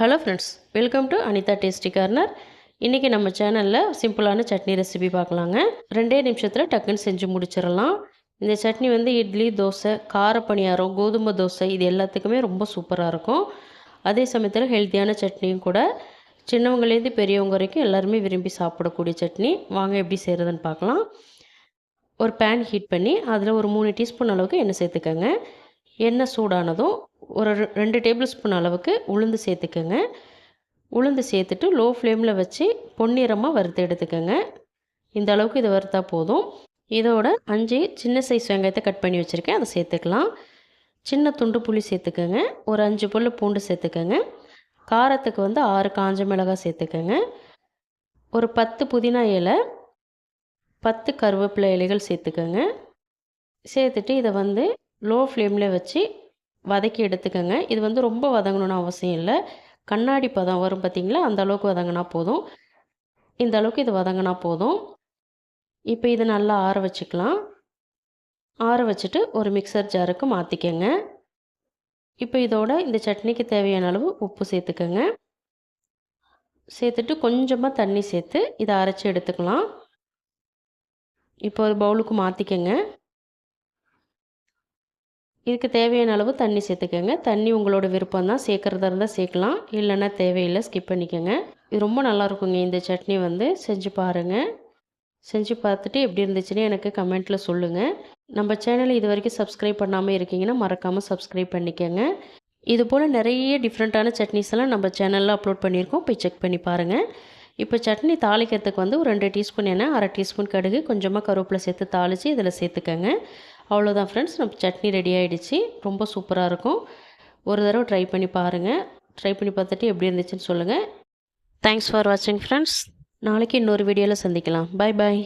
Hello friends welcome to Anitha tasty corner இன்றைக்கி நம்ம சேனலில் சிம்பிளான சட்னி ரெசிபி பார்க்கலாங்க. ரெண்டே நிமிஷத்தில் டக்குன்னு செஞ்சு முடிச்சிடலாம். இந்த சட்னி வந்து இட்லி தோசை கார பணியாரம் கோதுமை தோசை இது எல்லாத்துக்குமே ரொம்ப சூப்பராக இருக்கும். அதே சமயத்தில் ஹெல்த்தியான சட்னியும் கூட. சின்னவங்கலேருந்து பெரியவங்க வரைக்கும் எல்லாருமே விரும்பி சாப்பிடக்கூடிய சட்னி. வாங்க எப்படி செய்கிறதுன்னு பார்க்கலாம். ஒரு பேன் ஹீட் பண்ணி அதில் ஒரு மூணு டீஸ்பூன் அளவுக்கு எண்ணெய் சேர்த்துக்கோங்க. எண்ணெய் சூடானதும் ஒரு ரெ- ரெண்டு டேபிள் ஸ்பூன் அளவுக்கு உளுந்து சேர்த்துக்கோங்க. உளுந்து சேர்த்துட்டு லோ ஃப்ளேமில் வச்சு பொன்னிறமாக வறுத்து எடுத்துக்கோங்க. இந்த அளவுக்கு இது வறுத்தா போதும். இதோட அஞ்சு சின்ன சைஸ் வெங்காயத்தை கட் பண்ணி வச்சுருக்கேன். அதை சேர்த்துக்கலாம். சின்ன துண்டு புளி சேர்த்துக்கோங்க. ஒரு அஞ்சு புல் பூண்டு சேர்த்துக்கோங்க. காரத்துக்கு வந்து ஆறு காஞ்ச மிளகாய் சேர்த்துக்கோங்க. ஒரு பத்து புதினா இலை பத்து கருவேப்பிலை இலைகள் சேர்த்துக்கோங்க. சேர்த்துட்டு இதை வந்து லோ ஃப்ளேமில் வச்சு வதக்கி எடுத்துக்கோங்க. இது வந்து ரொம்ப வதங்கணும்னு அவசியம் இல்லை. கண்ணாடி பதம் வரும் பார்த்தீங்களா அந்த அளவுக்கு வதங்கினா போதும். இந்த அளவுக்கு இது வதங்கினா போதும். இப்போ இதை நல்லா ஆற வச்சுக்கலாம். ஆற வச்சுட்டு ஒரு மிக்சர் ஜாருக்கு மாற்றிக்கங்க இப்போ இதோட இந்த சட்னிக்கு தேவையான அளவு உப்பு சேர்த்துக்கோங்க. சேர்த்துட்டு கொஞ்சமாக தண்ணி சேர்த்து இதை அரைச்சி எடுத்துக்கலாம். இப்போ ஒரு பவுலுக்கு மாற்றிக்கங்க இதுக்கு தேவையான அளவு தண்ணி சேர்த்துக்கோங்க. தண்ணி உங்களோட விருப்பம் தான். சேர்க்குறதா இருந்தால் சேர்க்கலாம். இல்லைன்னா தேவையில்லை ஸ்கிப் பண்ணிக்கோங்க. இது ரொம்ப நல்லா இருக்குங்க. இந்த சட்னி வந்து செஞ்சு பாருங்கள் செஞ்சு பார்த்துட்டு எப்படி இருந்துச்சுன்னு எனக்கு கமெண்ட்டில் சொல்லுங்கள் நம்ம சேனலை இது வரைக்கும் சப்ஸ்கிரைப் பண்ணாமல் இருக்கீங்கன்னா மறக்காமல் சப்ஸ்கிரைப் பண்ணிக்கோங்க. இது போல் நிறைய டிஃப்ரெண்ட்டான சட்னிஸ் எல்லாம் நம்ம சேனலில் அப்லோட் பண்ணியிருக்கோம். போய் செக் பண்ணி பாருங்கள் இப்போ சட்னி தாளிக்கிறதுக்கு வந்து ஒரு ரெண்டு டீஸ்பூன் எண்ணெய் அரை டீஸ்பூன் கடுகு கொஞ்சமாக கருவேப்பிலை சேர்த்து தாளித்து இதில் சேர்த்துக்கங்க. அவ்வளோதான் ஃப்ரெண்ட்ஸ் நம்ம சட்னி ரெடி ஆகிடுச்சு ரொம்ப சூப்பராக இருக்கும். ஒரு தடவை ட்ரை பண்ணி பாருங்கள் ட்ரை பண்ணி பார்த்துட்டு எப்படி இருந்துச்சுன்னு சொல்லுங்கள் தேங்க்ஸ் ஃபார் வாட்சிங் ஃப்ரெண்ட்ஸ் நாளைக்கு இன்னொரு வீடியோவில் சந்திக்கலாம். பாய் பாய்